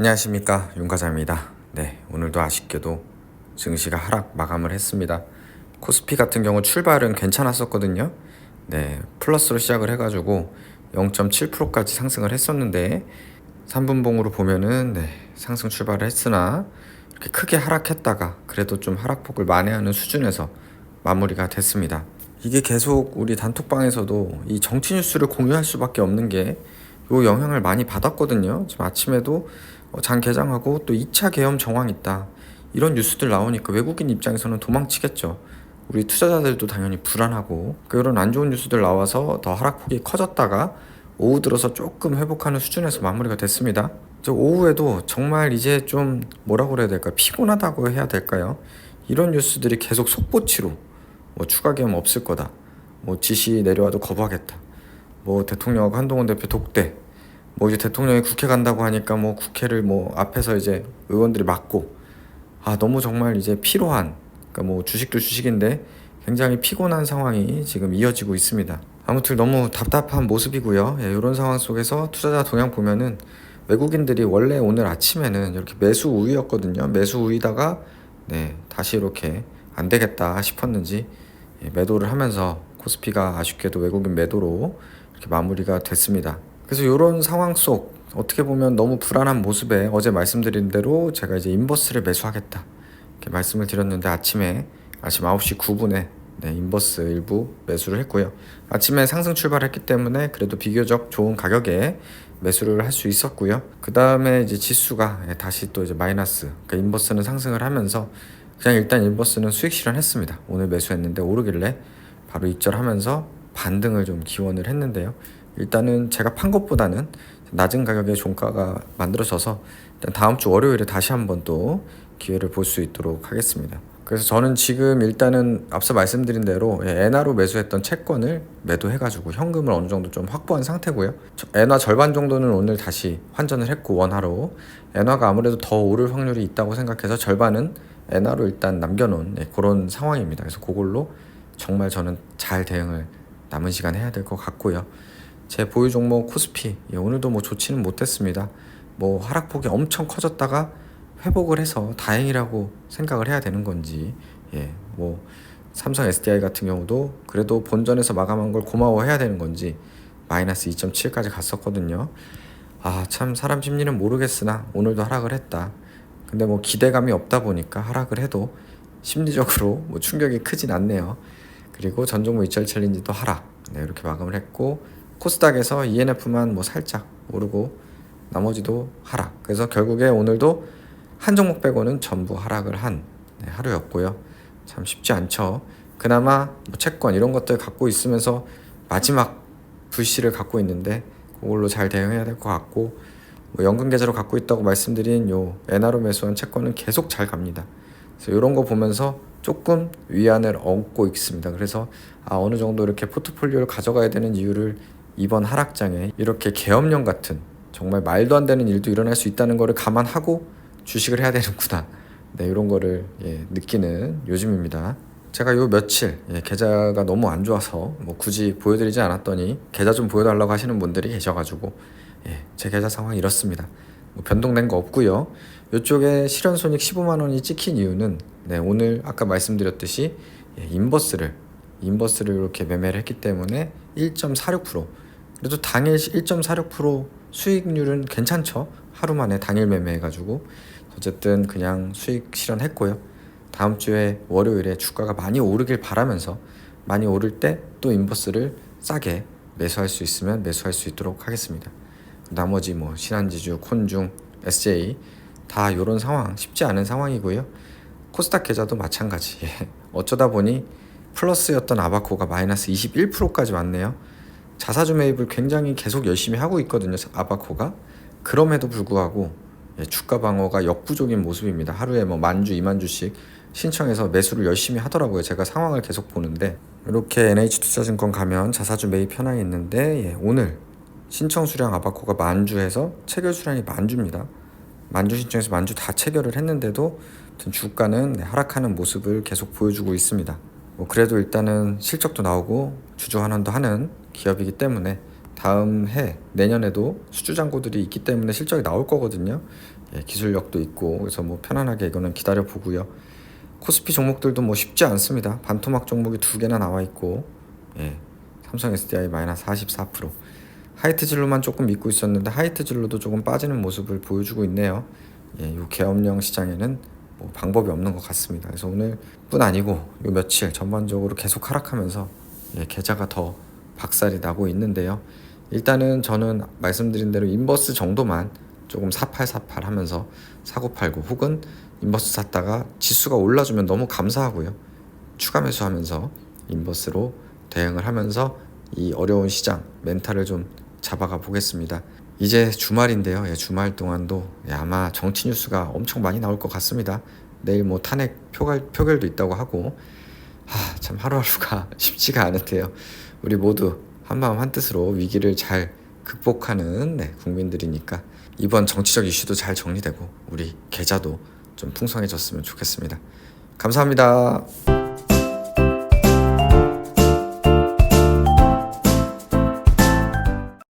안녕하십니까 윤과자입니다. 네 오늘도 아쉽게도 증시가 하락 마감을 했습니다. 코스피 같은 경우 출발은 괜찮았었거든요. 네 플러스로 시작을 해가지고 0.7%까지 상승을 했었는데 3분봉으로 보면은 네 상승 출발을 했으나 이렇게 크게 하락했다가 그래도 좀 하락폭을 만회하는 수준에서 마무리가 됐습니다. 이게 계속 우리 단톡방에서도 이 정치 뉴스를 공유할 수밖에 없는 게 요 영향을 많이 받았거든요. 지금 아침에도 어, 장 개장하고 또 2차 계엄 정황 있다. 이런 뉴스들 나오니까 외국인 입장에서는 도망치겠죠. 우리 투자자들도 당연히 불안하고 그런 안 좋은 뉴스들 나와서 더 하락폭이 커졌다가 오후 들어서 조금 회복하는 수준에서 마무리가 됐습니다. 저 오후에도 정말 이제 좀 뭐라고 그래야 될까 피곤하다고 해야 될까요? 이런 뉴스들이 계속 속보치로 뭐 추가 계엄 없을 거다. 뭐 지시 내려와도 거부하겠다. 뭐 대통령하고 한동훈 대표 독대. 뭐 이제 대통령이 국회 간다고 하니까 뭐 국회를 뭐 앞에서 이제 의원들이 막고 아 너무 정말 이제 피로한 그러니까 뭐 주식도 주식인데 굉장히 피곤한 상황이 지금 이어지고 있습니다. 아무튼 너무 답답한 모습이고요. 예, 이런 상황 속에서 투자자 동향 보면은 외국인들이 원래 오늘 아침에는 이렇게 매수 우위였거든요. 매수 우위다가 네 다시 이렇게 안 되겠다 싶었는지 예, 매도를 하면서 코스피가 아쉽게도 외국인 매도로 이렇게 마무리가 됐습니다. 그래서 이런 상황 속 어떻게 보면 너무 불안한 모습에 어제 말씀드린 대로 제가 이제 인버스를 매수하겠다 이렇게 말씀을 드렸는데 아침에 아침 9시 9분에 네, 인버스 일부 매수를 했고요. 아침에 상승 출발했기 때문에 그래도 비교적 좋은 가격에 매수를 할 수 있었고요. 그 다음에 이제 지수가 예, 다시 또 이제 마이너스, 그러니까 인버스는 상승을 하면서 그냥 일단 인버스는 수익 실현했습니다. 오늘 매수했는데 오르길래 바로 입절하면서 반등을 좀 기원을 했는데요. 일단은 제가 판 것보다는 낮은 가격의 종가가 만들어져서 일단 다음 주 월요일에 다시 한번 또 기회를 볼 수 있도록 하겠습니다. 그래서 저는 지금 일단은 앞서 말씀드린 대로 예, 엔화로 매수했던 채권을 매도해가지고 현금을 어느 정도 좀 확보한 상태고요. 저- 엔화 절반 정도는 오늘 다시 환전을 했고 원화로 엔화가 아무래도 더 오를 확률이 있다고 생각해서 절반은 엔화로 일단 남겨놓은 예, 그런 상황입니다. 그래서 그걸로 정말 저는 잘 대응을 남은 시간 해야 될 것 같고요. 제 보유 종목 코스피 예, 오늘도 뭐 좋지는 못했습니다. 뭐 하락폭이 엄청 커졌다가 회복을 해서 다행이라고 생각을 해야 되는 건지 예, 뭐 삼성 SDI 같은 경우도 그래도 본전에서 마감한 걸 고마워해야 되는 건지 마이너스 2.7까지 갔었거든요. 아 참 사람 심리는 모르겠으나 오늘도 하락을 했다. 근데 뭐 기대감이 없다 보니까 하락을 해도 심리적으로 뭐 충격이 크진 않네요. 그리고 전종무 이철 챌린지도 하락. 네, 이렇게 마감을 했고 코스닥에서 ENF만 뭐 살짝 오르고 나머지도 하락. 그래서 결국에 오늘도 한 종목 빼고는 전부 하락을 한 네, 하루였고요. 참 쉽지 않죠. 그나마 뭐 채권 이런 것들 갖고 있으면서 마지막 불씨를 갖고 있는데 그걸로 잘 대응해야 될 것 같고 뭐 연금 계좌로 갖고 있다고 말씀드린 요 엔화로 매수한 채권은 계속 잘 갑니다. 그래서 이런 거 보면서 조금 위안을 얻고 있습니다. 그래서 아, 어느 정도 이렇게 포트폴리오를 가져가야 되는 이유를 이번 하락장에 이렇게 계엄령 같은 정말 말도 안 되는 일도 일어날 수 있다는 거를 감안하고 주식을 해야 되는구나. 네, 이런 거를 예, 느끼는 요즘입니다. 제가 요 며칠 예, 계좌가 너무 안 좋아서 뭐 굳이 보여드리지 않았더니 계좌 좀 보여달라고 하시는 분들이 계셔가지고 예, 제 계좌 상황이 이렇습니다. 뭐 변동된 거 없고요. 이쪽에 실현 손익 15만 원이 찍힌 이유는 네, 오늘 아까 말씀드렸듯이 예, 인버스를 인버스를 이렇게 매매를 했기 때문에 1.46% 그래도 당일 1.46% 수익률은 괜찮죠. 하루 만에 당일 매매해가지고 어쨌든 그냥 수익 실현했고요. 다음 주에 월요일에 주가가 많이 오르길 바라면서 많이 오를 때 또 인버스를 싸게 매수할 수 있으면 매수할 수 있도록 하겠습니다. 나머지 뭐 신한지주, 콘중, SJ 다 이런 상황 쉽지 않은 상황이고요. 코스닥 계좌도 마찬가지. 예. 어쩌다 보니 플러스였던 아바코가 마이너스 21%까지 왔네요. 자사주 매입을 굉장히 계속 열심히 하고 있거든요. 아바코가 그럼에도 불구하고 예, 주가 방어가 역부족인 모습입니다. 하루에 뭐 만주, 이만주씩 신청해서 매수를 열심히 하더라고요. 제가 상황을 계속 보는데 이렇게 NH투자증권 가면 자사주 매입 현황이 있는데 예, 오늘 신청 수량 아바코가 만주해서 체결 수량이 만주입니다. 만주 신청해서 만주 다 체결을 했는데도 주가는 네, 하락하는 모습을 계속 보여주고 있습니다. 뭐 그래도 일단은 실적도 나오고 주주 환원도 하는 기업이기 때문에 다음 해 내년에도 수주 잔고들이 있기 때문에 실적이 나올 거거든요. 예, 기술력도 있고 그래서 뭐 편안하게 이거는 기다려 보고요. 코스피 종목들도 뭐 쉽지 않습니다. 반토막 종목이 두 개나 나와 있고 예, 삼성 SDI 마이너스 44% 하이트 진로만 조금 믿고 있었는데 하이트 진로도 조금 빠지는 모습을 보여주고 있네요. 예, 요 계엄령 시장에는 뭐 방법이 없는 것 같습니다. 그래서 오늘뿐 아니고 요 며칠 전반적으로 계속 하락하면서 예, 계좌가 더 박살이 나고 있는데요. 일단은 저는 말씀드린 대로 인버스 정도만 조금 사팔사팔 하면서 사고 팔고 혹은 인버스 샀다가 지수가 올라주면 너무 감사하고요. 추가 매수하면서 인버스로 대응을 하면서 이 어려운 시장 멘탈을 좀 잡아가 보겠습니다. 이제 주말인데요. 예, 주말 동안도 예, 아마 정치 뉴스가 엄청 많이 나올 것 같습니다. 내일 뭐 탄핵 표결, 표결도 있다고 하고 아, 참 하루하루가 쉽지가 않은데요. 우리 모두 한마음 한뜻으로 위기를 잘 극복하는 네, 국민들이니까 이번 정치적 이슈도 잘 정리되고 우리 계좌도 좀 풍성해졌으면 좋겠습니다. 감사합니다.